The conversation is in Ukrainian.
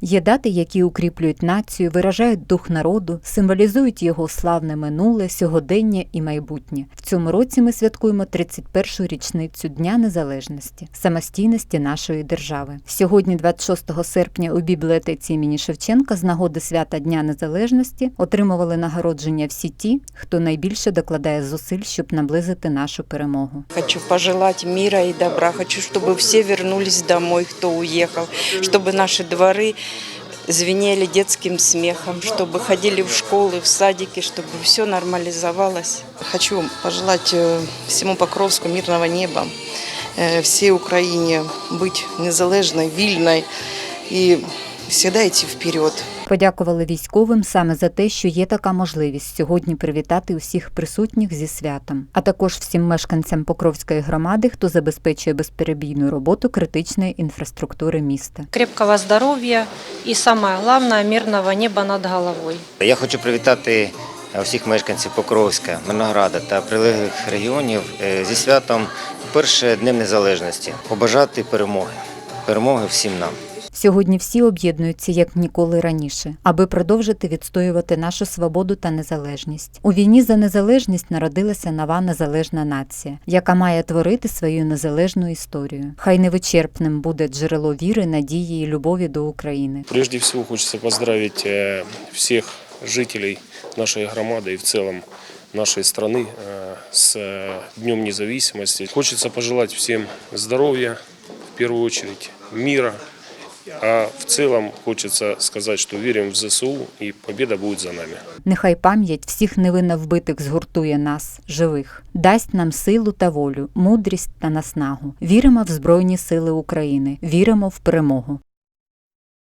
Є дати, які укріплюють націю, виражають дух народу, символізують його славне минуле, сьогодення і майбутнє. В цьому році ми святкуємо 31-шу річницю Дня Незалежності, самостійності нашої держави. Сьогодні, 26 серпня, у бібліотеці імені Шевченка з нагоди свята Дня Незалежності отримували нагородження всі ті, хто найбільше докладає зусиль, щоб наблизити нашу перемогу. Хочу пожелать мира и добра. Хочу, чтобы все вернулись домой, кто уехал, чтобы наши дворы звенели детским смехом, чтобы ходили в школы, в садики, чтобы все нормализовалось. Хочу пожелать э, всему Покровску мирного неба, э, всей Украине быть незалежной, вильной и идти вперед. Подякували військовим саме за те, що є така можливість сьогодні привітати усіх присутніх зі святом, а також всім мешканцям Покровської громади, хто забезпечує безперебійну роботу критичної інфраструктури міста. крепкого здоровья и, самое главное, мирного неба над головой. Я хочу привітати е, всіх мешканців Покровська, Мирнограда та прилеглих регіонів е, зі святом перше Днем Незалежності. Побажати перемоги. Перемоги всім нам. Сьогодні всі об'єднуються як ніколи раніше, аби продовжити відстоювати нашу свободу та незалежність. У війні за незалежність народилася нова незалежна нація, яка має творити свою незалежну історію. Хай невичерпним буде джерело віри, надії і любові до України. Прежде всего хочется поздравить э, всех жителей нашей громады и в целом нашей страны э, с э, Днем независимости. Хочется пожелать всем здоровья, в первую очередь мира, а в целом хочется сказать, что верим в ЗСУ и победа будет за нами. Нехай пам'ять всіх невинно вбитих згуртує нас, живих, дасть нам силу та волю, мудрість та наснагу. Віримо в Збройні Сили України, віримо в перемогу.